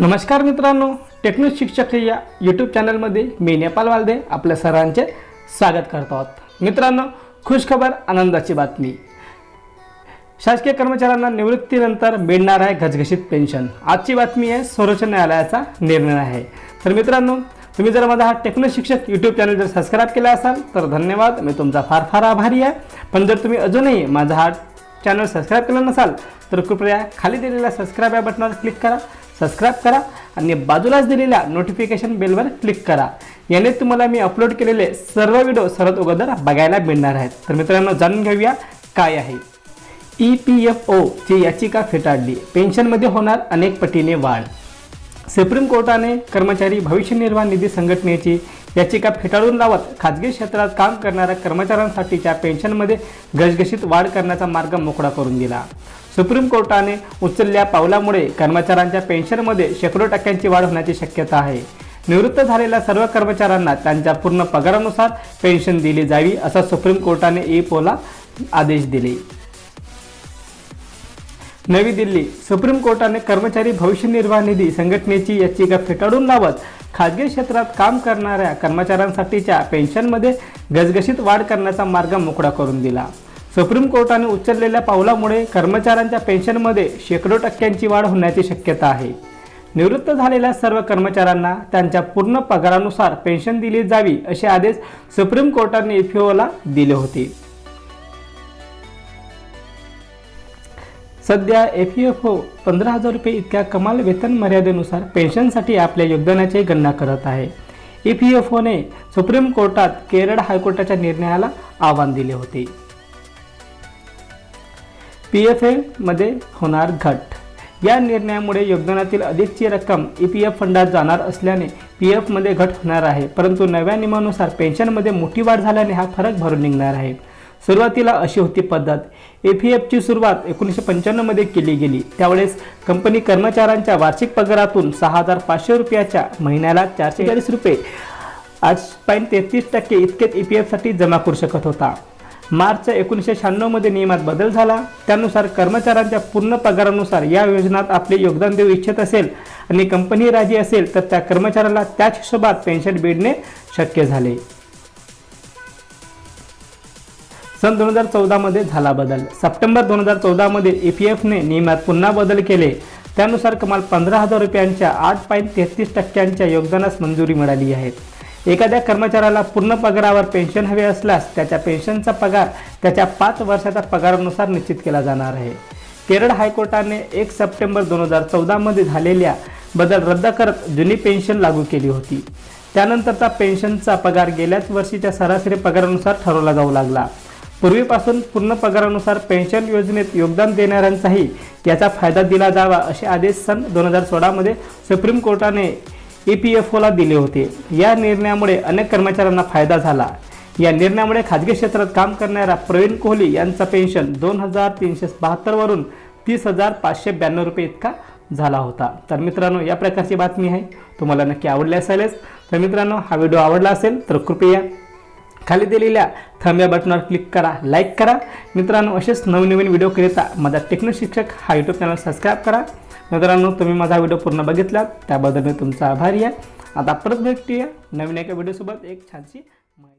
नमस्कार मित्रांनो टेक्नो शिक्षक या यूट्यूब चॅनलमध्ये मी नेपाल वालदे आपल्या सरांचे स्वागत करतो आहोत. मित्रांनो खुशखबर आनंदाची बातमी. शासकीय कर्मचाऱ्यांना निवृत्तीनंतर मिळणार आहे घसघशीत पेन्शन. आजची बातमी आहे सर्वोच्च न्यायालयाचा निर्णय आहे. तर मित्रांनो तुम्ही जर माझा हा टेक्नो शिक्षक यूट्यूब चॅनल जर सबस्क्राईब केला असाल तर धन्यवाद. मी तुमचा फार फार आभारी आहे. पण जर तुम्ही अजूनही माझा हा चॅनल सबस्क्राईब केलं नसाल तर कृपया खाली दिलेल्या सबस्क्राईब या बटनावर क्लिक करा. सबस्क्राईब करा आणि बाजूलाच दिलेल्या नोटिफिकेशन बेलवर क्लिक करा. याने तुम्हाला मी अपलोड केलेले सर्व व्हिडिओ सर्वात अगोदर बघायला मिळणार आहेत. तर मित्रांनो जाणून घेऊया काय आहे. ई पी एफ ओची याचिका फेटाळली. पेन्शनमध्ये होणार अनेक पटीने वाढ. सुप्रीम कोर्टाने कर्मचारी भविष्य निर्वाह निधी संघटनेची याचिका फेटाळून लावत खाजगी क्षेत्रात काम करणाऱ्या कर्मचाऱ्यांसाठीच्या पेन्शनमध्ये घसघशीत वाढ करण्याचा मार्ग मोकळा करून दिला. सुप्रीम कोर्टाने उचलल्या पावलामुळे कर्मचाऱ्यांच्या पेन्शनमध्ये शेकडो टक्क्यांची वाढ होण्याची शक्यता आहे. निवृत्त झालेल्या सर्व कर्मचाऱ्यांना त्यांच्या पूर्ण पगारानुसार पेन्शन दिली जावी असा सुप्रीम कोर्टाने ई पोला आदेश दिले. नवी दिल्ली सुप्रीम कोर्टाने कर्मचारी भविष्य निर्वाह निधी संघटनेची याचिका फेटाळून लावत खाजगी क्षेत्रात काम करणाऱ्या कर्मचाऱ्यांसाठीच्या पेन्शनमध्ये गजगशीत वाढ करण्याचा मार्ग मोकळा करून दिला. सुप्रीम कोर्टाने उचललेल्या पावलामुळे कर्मचाऱ्यांच्या पेन्शनमध्ये शेकडो टक्क्यांची वाढ होण्याची शक्यता आहे. निवृत्त झालेल्या सर्व कर्मचाऱ्यांना त्यांच्या पूर्ण पगारानुसार पेन्शन दिली जावी असे आदेश सुप्रीम कोर्टाने एफओला दिले होते. सध्या एफ एफ ओ पंधरा हजार रुपये इतक्या कमाल वेतन मर्यादेनुसार पेन्शनसाठी आपल्या योगदानाची गणना करत आहे. ई पी एफ ओने सुप्रीम कोर्टात केरळ हायकोर्टाच्या निर्णयाला आव्हान दिले होते. पी एफ एमध्ये होणार घट. या निर्णयामुळे योगदानातील अधिकची रक्कम ई पी एफ फंडात जाणार असल्याने पी एफमध्ये घट होणार आहे. परंतु नव्या नियमानुसार पेन्शनमध्ये मोठी वाढ झाल्याने हा फरक भरून निघणार आहे. सुरुवातीला अशी होती पद्धत. ए पी एफची सुरुवात एकोणीसशे पंच्याण्णवमध्ये केली गेली. त्यावेळेस कंपनी कर्मचाऱ्यांच्या वार्षिक पगारातून सहा हजार पाचशे रुपयाच्या महिन्याला चारशे चाळीस रुपये आठ पॉईंट तेहतीस टक्के इतकेच ई पी एफसाठी जमा करू शकत होता. मार्च एकोणीसशे शहाण्णवमध्ये नियमात बदल झाला. त्यानुसार कर्मचाऱ्यांच्या पूर्ण पगारानुसार या योजनात आपले योगदान देऊ इच्छित असेल आणि कंपनी राजी असेल तर त्या कर्मचाऱ्याला त्याच हिशोबात पेन्शन मिळणे शक्य झाले. सन दोन हजार चौदामध्ये झाला बदल. सप्टेंबर दोन हजार चौदामध्ये ई पी एफने नियमात पुन्हा बदल केले. त्यानुसार कमाल पंधरा हजार रुपयांच्या आठ पॉईंट तेहतीस टक्क्यांच्या योगदानास मंजुरी मिळाली आहे. एखाद्या कर्मचाऱ्याला पूर्ण पगारावर पेन्शन हवे असल्यास त्याच्या पेन्शनचा पगार त्याच्या पाच वर्षाच्या पगारानुसार निश्चित केला जाणार आहे. केरळ हायकोर्टाने एक सप्टेंबर दोन हजार चौदामध्ये झालेल्या बदल रद्द करत जुनी पेन्शन लागू केली होती. त्यानंतरचा पेन्शनचा पगार गेल्याच वर्षीच्या सरासरी पगारानुसार ठरवला जाऊ लागला. पूर्वीपासून पूर्ण पगारानुसार पेन्शन योजनेत योगदान देणाऱ्यांचाही याचा फायदा दिला जावा असे आदेश सन दोन हजार सोळामध्ये सुप्रीम कोर्टाने ई पी एफ ओला दिले होते. या निर्णयामुळे अनेक कर्मचाऱ्यांना फायदा झाला. या निर्णयामुळे खाजगी क्षेत्रात काम करणाऱ्या प्रवीण कोहली यांचा पेन्शन दोन हजार तीनशे बहात्तरवरून तीस हजार पाचशे ब्याण्णव रुपये इतका झाला होता. तर मित्रांनो या प्रकारची बातमी आहे. तुम्हाला नक्की आवडली असेलच. तर मित्रांनो हा व्हिडिओ आवडला असेल तर कृपया खाली दिलेल्या थंब या बटनावर क्लिक करा लाईक करा. मित्रांनो असेच नवनवीन व्हिडिओ करिता माझा टेक्नो शिक्षक हा यूट्यूब चॅनल सबस्क्राईब करा. मित्रांनो तुम्ही माझा व्हिडिओ पूर्ण बघितला त्याबद्दल मी तुमचा आभारी आहे. आता परत भेटूया नवीन एका व्हिडिओसोबत. एक छानशी माहिती.